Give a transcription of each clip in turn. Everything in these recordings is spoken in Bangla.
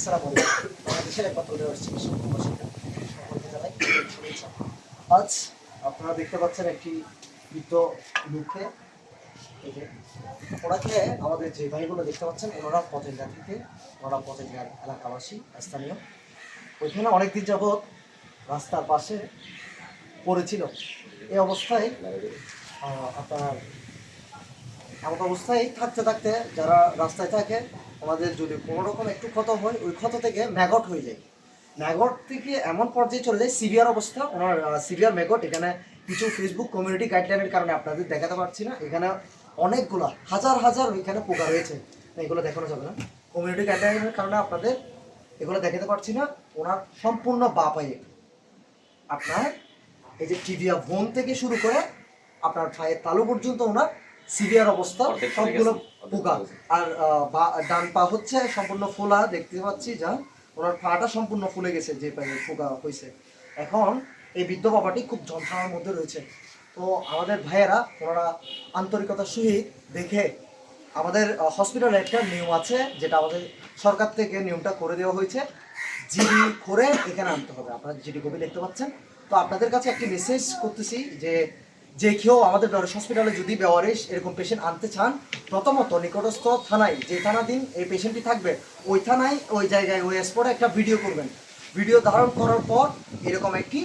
আসসালামু আলাইকুম বাংলাদেশের একমাত্র শুভেচ্ছা। আজ আপনারা দেখতে পাচ্ছেন একটি বৃদ্ধ এই ওনাকে আমাদের যে ভাইগুলো দেখতে পাচ্ছেন, ওনারা পতেঙ্গা থেকে, ওনারা পতেঙ্গার এলাকাবাসী, স্থানীয়। ওইখানে অনেকদিন যাবৎ রাস্তার পাশে পড়েছিল। এই অবস্থায় আপনার এমন অবস্থায় থাকতে থাকতে যারা রাস্তায় থাকে ওনাদের যদি কোনো রকম একটু ক্ষত হয় ওই ক্ষত থেকে ম্যাগট হয়ে যায়। ম্যাগট থেকে এমন পর্যায়ে চলে যায় সিভিয়ার অবস্থা। ওনার সিভিয়ার ম্যাগট এখানে কিছু ফেসবুক কমিউনিটি গাইডলাইনের কারণে আপনাদের দেখাতে পারছি না। এখানে অনেকগুলো হাজার হাজার এখানে পোকা রয়েছে। এগুলো দেখানো যাবে না। কমিউনিটি গাইডলাইনের কারণে আপনাদের এগুলো দেখাতে পারছি না। ওনার সম্পূর্ণ বা পায়ে। আপনার এই যে টিভিয়া বোন থেকে শুরু করে আপনার পায়ের তালু পর্যন্ত ওনার সিভিয়ার অবস্থা সবগুলো পোকা আর ডান পা হচ্ছে সম্পূর্ণ ফোলা, দেখতে পাচ্ছি যা। ওনার পাটা সম্পূর্ণ ফুলে গেছে, যে পায়ে পোকা হয়েছে এখন এই বৃদ্ধ বাবাটি খুব যন্ত্রণার মধ্যে রয়েছে। তো আমাদের ভাইয়েরা, ওনারা আন্তরিকতার সহিত দেখে আমাদের হসপিটালে একটা নিয়ম আছে, যেটা আমাদের সরকার থেকে নিয়মটা করে দেওয়া হয়েছে। জিডি করে এখানে আনতে হবে। আপনারা জিডি কপি দেখতে পাচ্ছেন। তো আপনাদের কাছে একটি মেসেজ করতেছি যে যে কেউ আমাদের বেওয়ারিশ হসপিটালে যদি বেওয়ারিশ এরকম পেশেন্ট আনতে চান, প্রথমত নিকটস্থ থানায় যে থানাধীন এই পেশেন্টটি থাকবে, ওই থানায়, ওই জায়গায়, ওই স্পটে একটা ভিডিও করবেন। ভিডিও ধারণ করার পর এরকম একটি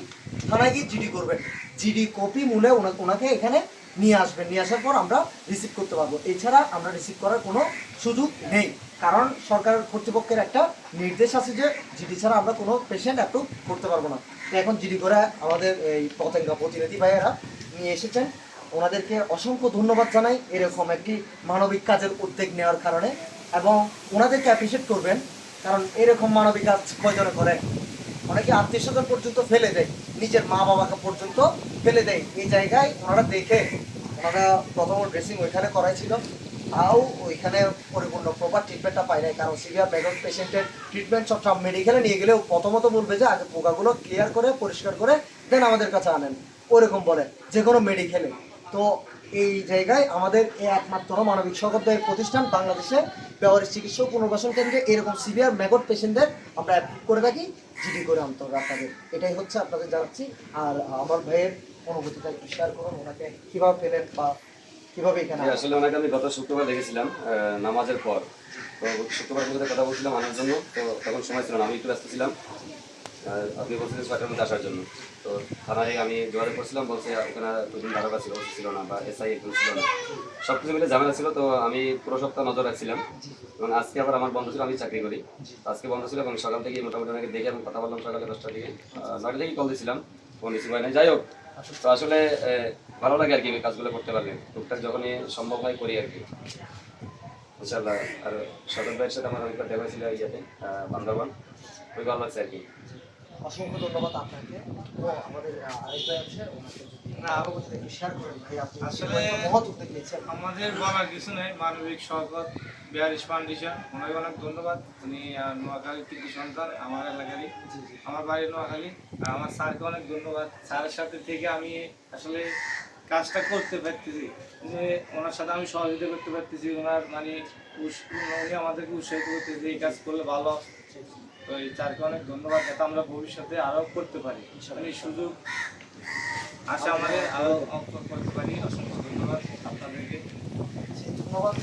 থানায় গিয়ে জিডি করবেন। জিডি কপি মূলে ওনা- ওনাকে এখানে নিয়ে আসবেন। নিয়ে আসার পর আমরা রিসিভ করতে পারব। এছাড়া আমরা রিসিভ করার কোনো সুযোগ নেই। কারণ সরকার কর্তৃপক্ষের একটা নির্দেশ আছে যে জিডি ছাড়া আমরা কোনো পেশেন্ট অ্যাপ্রুভ করতে পারব না। এখন জিডি করে আমাদের এই পতেঙ্গা প্রতিনিধি ভাইয়েরা নিয়ে এসেছেন। ওনাদেরকে অসংখ্য ধন্যবাদ জানাই এরকম একটি মানবিক কাজের উদ্যোগ নেওয়ার কারণে এবং ওনাদেরকে অ্যাপ্রিসিয়েট করবেন, কারণ এরকম মানবিক কাজ কয়জনে করে? অনেকে আত্মীয় স্বজন পর্যন্ত ফেলে দেয়, নিজের মা বাবাকে পর্যন্ত ফেলে দেয়। এই জায়গায় ওনারা দেখে, ওনারা প্রথম ড্রেসিং ওইখানে করাইছিল, তাও ওইখানে পরিপূর্ণ প্রপার ট্রিটমেন্টটা পায় নাই, কারণ সিভিয়ার ম্যাগন পেশেন্টের ট্রিটমেন্ট সব মেডিকেলে নিয়ে গেলেও প্রথমত বলবে যে আগে পোকাগুলো ক্লিয়ার করে, পরিষ্কার করে দেন আমাদের কাছে আনেন। ওরকম বলে যে কোনো মেডিকেলে তো এই জায়গায় আমাদের এই একমাত্র মানবিক সহযোগিতার প্রতিষ্ঠান বাংলাদেশে ব্যবহারিক চিকিৎসা ও পুনর্বাসন কেন্দ্রে এরকম সিভিয়ার ম্যাগট পেশেন্টদের আমরা অ্যাপ্রুভ করে থাকি জিডি করে আনতে হবে আপনাদের। এটাই হচ্ছে আপনাদের জানাচ্ছি। আর আমার ভাইয়ের অনুভূতিটা একটু শেয়ার করুন ওনাকে কীভাবে পেলেন বা কীভাবে এখানে আসলে ওনাকে আমি গত শুক্রবার দেখেছিলাম নামাজের পর। তো শুক্রবার কথা বলছিলাম আনার জন্য তো তখন সময় ছিল না আমি একটু ব্যস্ত ছিলাম। আপনি বলছিলেন ছয়টার মধ্যে আসার জন্য। তো থানায় আমি যোগাযোগ করছিলাম বলছে ওখানে দুদিন ধারকা ছিল ছিল না বা এসআই একজন ছিল না। সব কিছু মিলে ঝামেলা ছিল তো আমি পুরো সপ্তাহ নজর রাখছিলাম। এবং আজকে আবার আমার বন্ধ ছিল আমি চাকরি করি। আজকে বন্ধ ছিল এবং সকাল থেকে মোটামুটি অনেকে দেখে আমি কথা বললাম সকালে দশটার থেকে নয়টা থেকেই কল দিয়েছিলাম ফোন রিসিভ হয় না যাই হোক তো আসলে ভালো লাগে আর কি কাজগুলো করতে পারলে। টুকটাক যখনই সম্ভব হয় করি আর কি। ইনশাল্লাহ আর সদর ভাইয়ের সাথে আমার অনেকবার দেখা ছিল ইয়েতে বান্দরবান। খুবই ভালো লাগছে আর কি। অসংখ্য ধন্যবাদ আপনাকে। ও আমাদের আহ, আরেক ভাই আছে আমাদের বলার কিছু নেই। মানবিক সহকত বিহারিস ফাউন্ডেশন ওনাকে অনেক ধন্যবাদ। উনি আহ, নোয়াখালীর কৃতি সন্তান আমার এলাকারই। আমার বাড়ি নোয়াখালী। আর আমার স্যারকে অনেক ধন্যবাদ। স্যারের সাথে থেকে আমি আসলে কাজটা করতে পারতেছি। যে ওনার সাথে আমি সহযোগিতা করতে পারতেছি। ওনার মানে উনি আমাদেরকে উৎসাহিত করতেছে এই কাজ করলে ভালো। তো এই অনেক ধন্যবাদ যাতে আমরা ভবিষ্যতে আরও করতে পারি মানে সুযোগ আশা আমাদের আরও করতে পারি অসংখ্য ধন্যবাদ আপনাদেরকে ধন্যবাদ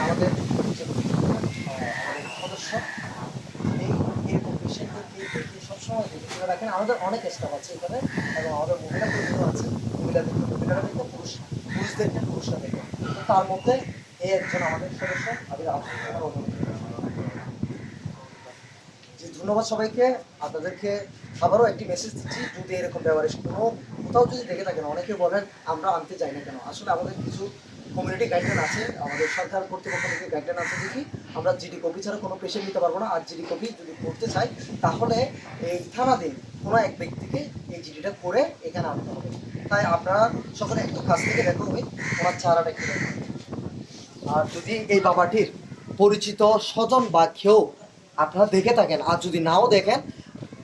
আমাদের সদস্য এই সবসময় রাখেন আমাদের অনেক স্টাফ আছে এখানে এবং আমাদের মহিলা আছে মহিলাদেরকে মহিলারা পুরুষ পুরুষদেরকে পুরুষরা দেখে তো তার মধ্যে এই একজন আমাদের সদস্য অনুরোধ জি, ধন্যবাদ সবাইকে। আপনাদেরকে আবারও একটি মেসেজ দিচ্ছি, যদি এরকম ব্যবহারিক কোনো কোথাও যদি দেখে থাকেন অনেকে বলেন, আমরা আনতে চাই না কেন? আসলে আমাদের কিছু কমিউনিটি গাইডলাইন আছে, আমাদের সরকার কর্তৃপক্ষ থেকে গাইডলাইন আছে দেখি। আমরা জিডি কপি ছাড়া কোনো পেশেন্ট নিতে পারব না। আর জিডি কপি যদি করতে চাই, তাহলে এই থানাধীন কোনো এক ব্যক্তিকে এই জিডিটা করে এখানে আনতে হবে। তাই আপনারা সকলে একটু কাছ থেকে দেখো ওই ওনার চারাটা একটু দেখো। আর যদি এই বাবাটির পরিচিত স্বজন বা কেউ আপনারা দেখে থাকেন, আর যদি নাও দেখেন,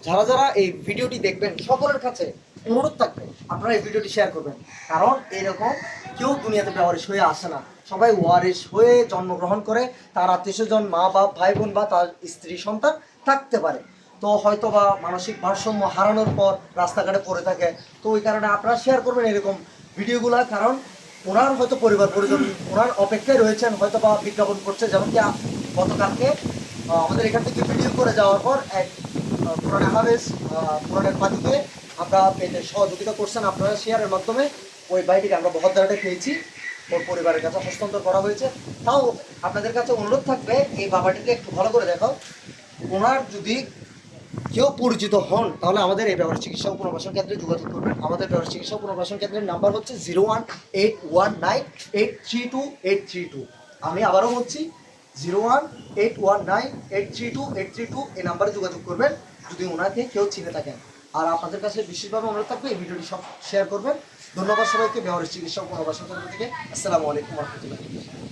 যারা যারা এই ভিডিওটি দেখবেন, সকলের কাছে অনুরোধ থাকবে, আপনারা এই ভিডিওটি শেয়ার করবেন। কারণ এরকম কেউ দুনিয়াতে বেওয়ারিশ হয়ে আসে না। সবাই ওয়ারিশ হয়ে জন্মগ্রহণ করে, তার আত্মীয়স্বজন, মা বাপ ভাই বোন বা তার স্ত্রী, সন্তান থাকতে পারে। তো হয়তো বা মানসিক ভারসাম্য হারানোর পর রাস্তাঘাটে পড়ে থাকে। তো ওই কারণে আপনারা শেয়ার করবেন এরকম ভিডিওগুলো, কারণ ওনার হয়তো পরিবার, পরিজন, ওনার অপেক্ষায় রয়েছেন, হয়তো বা বিজ্ঞাপন করছে। যেমন কি গতকালকে আমাদের এখান থেকে ভিডিও করে যাওয়ার পর এক পুরান হাবেস পুরানের পাতিতে আমরা পেতে সহযোগিতা করছেন আপনারা শেয়ারের মাধ্যমে, ওই বাড়িটিকে আমরা বহদ্দারাটে পেয়েছি। ওর পরিবারের কাছে হস্তান্তর করা হয়েছে। তাও আপনাদের কাছে অনুরোধ থাকবে, এই বাবাটিকে একটু ভালো করে দেখাও। ওনার যদি কেউ পরিচিত হন, তাহলে আমাদের এই ব্যবহার চিকিৎসা ও পুনর্বাসন কেন্দ্রে যোগাযোগ করবেন। আমাদের ব্যবহার চিকিৎসা ও পুনর্বাসন কেন্দ্রের নাম্বার হচ্ছে zero one eight one nine eight three two eight three two. আমি আবারও বলছি, zero one eight one nine eight three two eight three two এই নাম্বারে যোগাযোগ করবেন, যদি ওনাকে কেউ চিনে থাকেন। আর আপনাদের কাছে বিশেষভাবে অনুরোধ থাকবে, এই ভিডিওটি সব শেয়ার করবেন। ধন্যবাদ সবাইকে ব্যবহার চিকিৎসা ও পুনর্বাসন কেন্দ্র থেকে। আসসালামু আলাইকুম রহমতুল্লাহ।